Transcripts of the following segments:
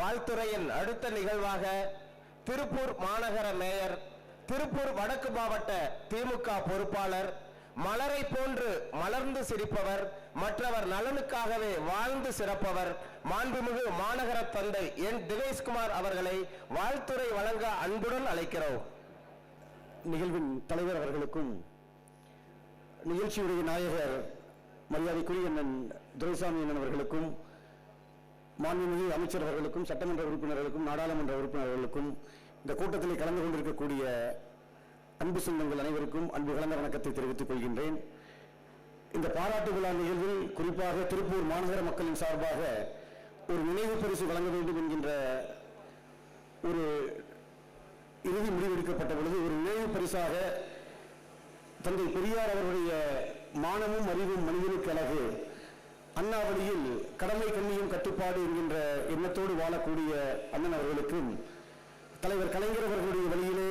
வாழ்த்துறையின் அடுத்த நிகழ்வாக திருப்பூர் மாநகர மேயர் திருப்பூர் வடக்கு மாவட்ட திமுக பொறுப்பாளர் மலரை போன்று மலர்ந்து சிரிப்பவர் மற்றவர் நலனுக்காகவே வாழ்ந்து சிறப்பவர் மாண்புமிகு மாநகர தந்தை என் தினேஷ்குமார் அவர்களை வாழ்த்துறை வழங்க அன்புடன் அழைக்கிறோம். நிகழ்வின் தலைவர் அவர்களுக்கும் நிகழ்ச்சியுடைய நாயகர் மரியாதைக்குரிய அண்ணன் துரைசாமி அண்ணன் அவர்களுக்கும் மாண்புமிகு அமைச்சர்களுக்கும் சட்டமன்ற உறுப்பினர்களுக்கும் நாடாளுமன்ற உறுப்பினர்களுக்கும் இந்த கூட்டத்தில் கலந்து கொண்டிருக்கக்கூடிய அன்பு சொந்தங்கள் அனைவருக்கும் அன்பு கலந்த வணக்கத்தை தெரிவித்துக் கொள்கின்றேன். இந்த பாராட்டு விழா நிகழ்வில் குறிப்பாக திருப்பூர் மாநகர மக்களின் சார்பாக ஒரு நினைவு பரிசு வழங்க வேண்டும் என்கின்ற ஒரு இறுதி முடிவெடுக்கப்பட்ட பொழுது ஒரு நினைவு பரிசாக தந்தை பெரியார் அவருடைய மானமும் அறிவும் மனிதனுக்கு அழகு. அண்ணாவளியில் கடமை கண்ணியும் கட்டுப்பாடு என்கின்ற எண்ணத்தோடு வாழக்கூடிய அண்ணன் அவர்களுக்கும் தலைவர் கலைஞர் அவர்களுடைய வழியிலே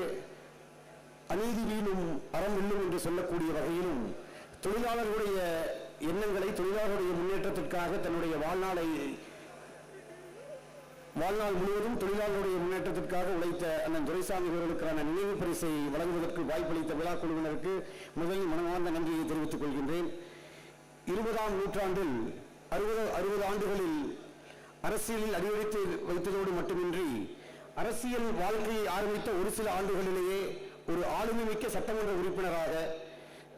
அநீதி வீணும் அறம் வெல்லும் என்று சொல்லக்கூடிய வகையிலும் தொழிலாளர்களுடைய எண்ணங்களை தொழிலாளர்களுடைய முன்னேற்றத்திற்காக தன்னுடைய வாழ்நாளை வாழ்நாள் முழுவதும் தொழிலாளர்களுடைய முன்னேற்றத்திற்காக உழைத்த அண்ணன் துரைசாமி அவர்களுக்கான நினைவு பரிசை வழங்குவதற்கு வாய்ப்பளித்த விழா குழுவினருக்கு முதலில் மனமார்ந்த நன்றியை தெரிவித்துக் கொள்கின்றேன். இருபதாம் நூற்றாண்டில் அறுபது அறுபது ஆண்டுகளில் அரசியலில் அடியெடுத்து வைத்ததோடு மட்டுமின்றி அரசியல் வாழ்க்கையை ஆரம்பித்த ஒரு சில ஆண்டுகளிலேயே ஒரு ஆளுமை மிக்க சட்டமன்ற உறுப்பினராக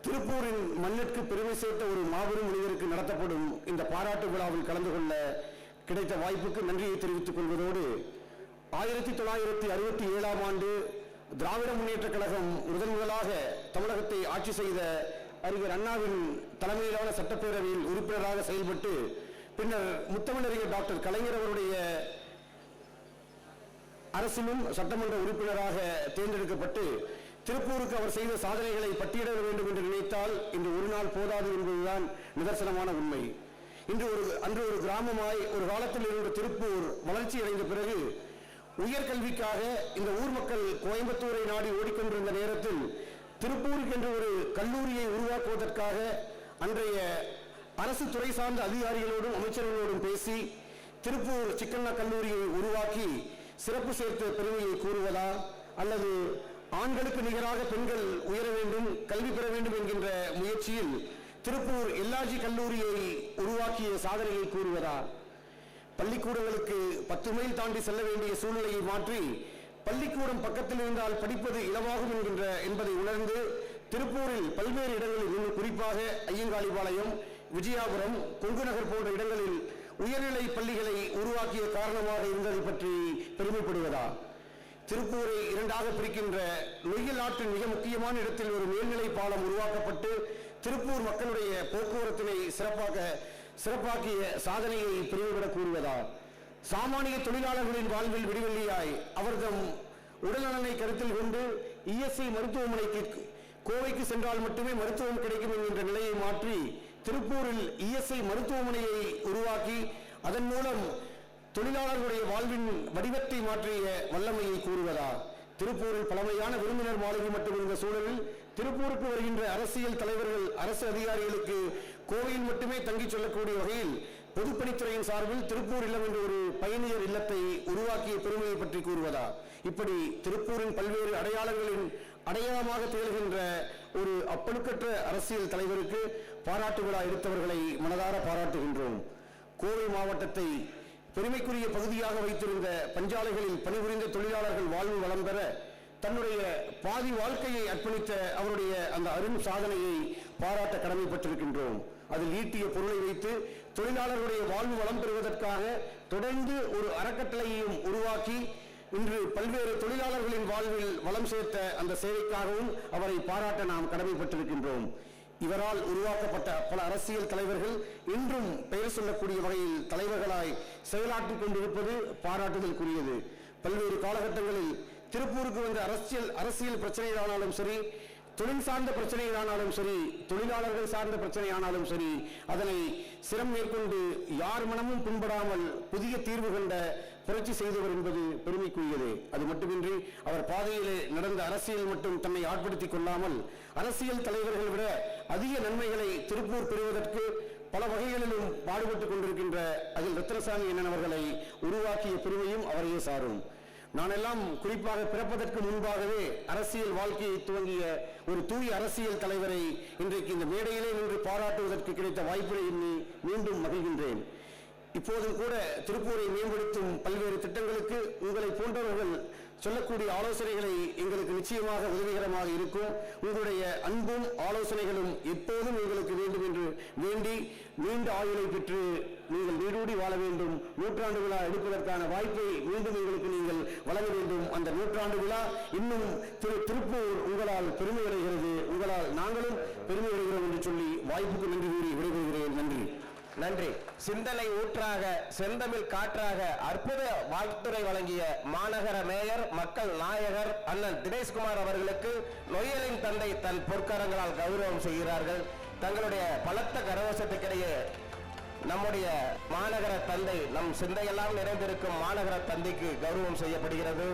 திருப்பூரின் மண்ணிற்கு பெருமை சேர்த்த ஒரு மாபெரும் மனிதருக்கு நடத்தப்படும் இந்த பாராட்டு விழாவில் கலந்து கொள்ள கிடைத்த வாய்ப்புக்கு நன்றியை தெரிவித்துக் கொள்வதோடு ஆயிரத்தி தொள்ளாயிரத்தி அறுபத்தி ஏழாம் ஆண்டு திராவிட முன்னேற்றக் கழகம் முதன் முதலாக தமிழகத்தை ஆட்சி செய்த அறிஞர் அண்ணாவின் தலைமையிலான சட்டப்பேரவையில் உறுப்பினராக செயல்பட்டு பின்னர் முத்தமிழறிஞர் டாக்டர் கலைஞர் அவருடைய அரசிலும் சட்டமன்ற உறுப்பினராக தேர்ந்தெடுக்கப்பட்டு திருப்பூருக்கு அவர் செய்த சாதனைகளை பட்டியலிட வேண்டும் என்று நினைத்தால் இன்று ஒரு நாள் போதாது என்பதுதான் நிதர்சனமான உண்மை. இன்று ஒரு அன்று ஒரு கிராமமாய் ஒரு காலத்தில் இருந்த திருப்பூர் வளர்ச்சி அடைந்த பிறகு உயர்கல்விக்காக இந்த ஊர் மக்கள் கோயம்புத்தூரை நாடி ஓடிக்கொண்டிருந்த நேரத்தில் திருப்பூருக்கு என்று ஒரு கல்லூரியை உருவாக்குவதற்காக அன்றைய அரசு துறை சார்ந்த அதிகாரிகளோடும் அமைச்சர்களோடும் பேசி திருப்பூர் சிக்கண்ணா கல்லூரியை உருவாக்கி சிறப்பு சேர்த்த பெருமையை கூறுவதா அல்லது ஆண்களுக்கு நிகராக பெண்கள் உயர வேண்டும் கல்வி பெற வேண்டும் என்கின்ற முயற்சியில் திருப்பூர் எல்லாஜி கல்லூரியை உருவாக்கிய சாதனையை கூறுவதா? பள்ளிக்கூடங்களுக்கு பத்து மைல் தாண்டி செல்ல வேண்டிய சூழ்நிலையை மாற்றி பள்ளிக்கூடம் பக்கத்தில் இருந்தால் படிப்பது இலவாகும் என்கின்ற என்பதை தொடர்ந்து திருப்பூரில் பல்வேறு இடங்களில் இன்னும் குறிப்பாக ஐயங்காளிபாளையம் விஜயாபுரம் கொங்கு நகர் போன்ற இடங்களில் உயர்நிலை பள்ளிகளை உருவாக்கிய காரணமாக இருந்ததை பற்றி பெருமைப்படுவதா? திருப்பூரை இரண்டாக பிரிக்கின்ற நொய்யல் ஆற்றின் மிக முக்கியமான இடத்தில் ஒரு மேல்நிலை பாலம் உருவாக்கப்பட்டு திருப்பூர் மக்களுடைய போக்குவரத்தினை சிறப்பாக சிறப்பாக்கிய சாதனையை பெருமைபடக் கூறுவதா? சாமானிய தொழிலாளர்களின் வாழ்வில் விடிவெள்ளியாய் அவர்தம் உடல்நலனை கருத்தில் கொண்டு இஎஸ்ஐ மருத்துவமனைக்கு கோவைக்கு சென்றால் மட்டுமே மருத்துவம் கிடைக்கும் என்கின்ற நிலையை மாற்றி திருப்பூரில் இஎஸ்ஐ மருத்துவமனையை உருவாக்கி அதன் மூலம் தொழிலாளர்களுடைய வாழ்வின் வடிவத்தை மாற்றிய வல்லமையை கூறுவதா? திருப்பூரில் பழமையான விருந்தினர் மாளிகை மட்டும் இருந்த சூழலில் திருப்பூருக்கு வருகின்ற அரசியல் தலைவர்கள் அரசு அதிகாரிகளுக்கு கோவையில் மட்டுமே தங்கிச் செல்லக்கூடிய வகையில் பொதுப்பணித்துறையின் சார்பில் திருப்பூர் இல்லம் என்ற ஒரு பயணியர் இல்லத்தை உருவாக்கிய பெருமையை பற்றி கூறுவதா? இப்படி திருப்பூரின் பல்வேறு அடையாளங்களின் அடையாளமாக திகழ்கின்ற ஒரு அப்பழுக்கற்ற அரசியல் தலைவருக்கு பாராட்டு விழா எடுத்தவர்களை மனதார பாராட்டுகின்றோம். கோவை மாவட்டத்தை பெருமைக்குரிய பகுதியாக வைத்திருந்த பஞ்சாலைகளில் பணிபுரிந்த தொழிலாளர்கள் வாழ்வு வளம் பெற தன்னுடைய பாதி வாழ்க்கையை அர்ப்பணித்த அவருடைய அந்த அரும் சாதனையை பாராட்ட கடமைப்பட்டிருக்கின்றோம். அதில் ஈட்டிய பொருளை வைத்து தொழிலாளர்களுடைய வாழ்வு வளம் பெறுவதற்காக தொடர்ந்து ஒரு அறக்கட்டளையையும் உருவாக்கி இன்று பல்வேறு தொழிலாளர்களின் வாழ்வில் வளம் சேர்த்த அந்த சேவைக்காகவும் அவரை பாராட்ட நாம் கடமைப்பட்டிருக்கின்றோம். இவரால் உருவாக்கப்பட்ட பல அரசியல் தலைவர்கள் இன்றும் பெயர் சொல்லக்கூடிய வகையில் தலைவர்களாய் செயலாற்றிக் கொண்டிருப்பது பாராட்டுதலுக்குரியது. பல்வேறு காலகட்டங்களில் திருப்பூருக்கு வந்த அரசியல் அரசியல் பிரச்சனைகளானாலும் சரி தொழில் சார்ந்த பிரச்சனைகளானாலும் சரி தொழிலாளர்கள் சார்ந்த பிரச்சனையானாலும் சரி அதனை சிரம் மேற்கொண்டு யார் மனமும் புண்படாமல் புதிய தீர்வு கண்ட புரட்சி செய்தவர் என்பது பெருமைக்குரியது. அது மட்டுமின்றி அவர் பாதையிலே நடந்த அரசியல் மட்டும் தன்னை ஆட்படுத்திக் கொள்ளாமல் அரசியல் தலைவர்கள் விட அதிக நன்மைகளை திருப்பூர் பெறுவதற்கு பல வகைகளிலும் பாடுபட்டுக் கொண்டிருக்கின்ற அதில் ரத்னசாமி அண்ணன் அவர்களை உருவாக்கிய பெருமையும் அவரையே சாரும். நானெல்லாம் குறிப்பாக பிறப்பதற்கு முன்பாகவே அரசியல் வாழ்க்கையை துவங்கிய ஒரு தூய அரசியல் தலைவரை இன்றைக்கு இந்த மேடையிலே நின்று பாராட்டுவதற்கு கிடைத்த வாய்ப்பினை எண்ணி மீண்டும் மகிழ்கின்றேன். இப்போதும் கூட திருப்பூரை மேம்படுத்தும் பல்வேறு திட்டங்களுக்கு உங்களை போன்றவர்கள் சொல்லக்கூடிய ஆலோசனைகளை எங்களுக்கு நிச்சயமாக உதவிகரமாக இருக்கும். உங்களுடைய அன்பும் ஆலோசனைகளும் எப்போதும் எங்களுக்கு வேண்டும் என்று வேண்டி நீண்ட ஆயுளை பெற்று நீங்கள் நீடூடி வாழ வேண்டும். நூற்றாண்டு விழா எடுப்பதற்கான வாய்ப்பை மீண்டும் எங்களுக்கு நீங்கள் வழங்க வேண்டும். அந்த நூற்றாண்டு விழா இன்னும் திரு திருப்பூர் உங்களால் பெருமை அடைகிறது உங்களால் நாங்களும் பெருமை அடைகிறோம் என்று சொல்லி வாய்ப்புக்கு நன்றி கூறி விடைபெறுகிறேன். நன்றி. நன்றி. சிந்தனை ஊற்றாக செந்தமிழ் காற்றாக அற்புத வாழ்த்துரை வழங்கிய மாநகர மேயர் மக்கள் நாயகர் அண்ணன் தினேஷ்குமார் அவர்களுக்கு நொயலின் தந்தை தன் பொற்கரங்களால் கௌரவம் செய்கிறார்கள். தங்களுடைய பலத்த கரவசத்துக்கிடையே நம்முடைய மாநகர தந்தை நம் சிந்தையெல்லாம் நிறைந்திருக்கும் மாநகர தந்தைக்கு கௌரவம் செய்யப்படுகிறது.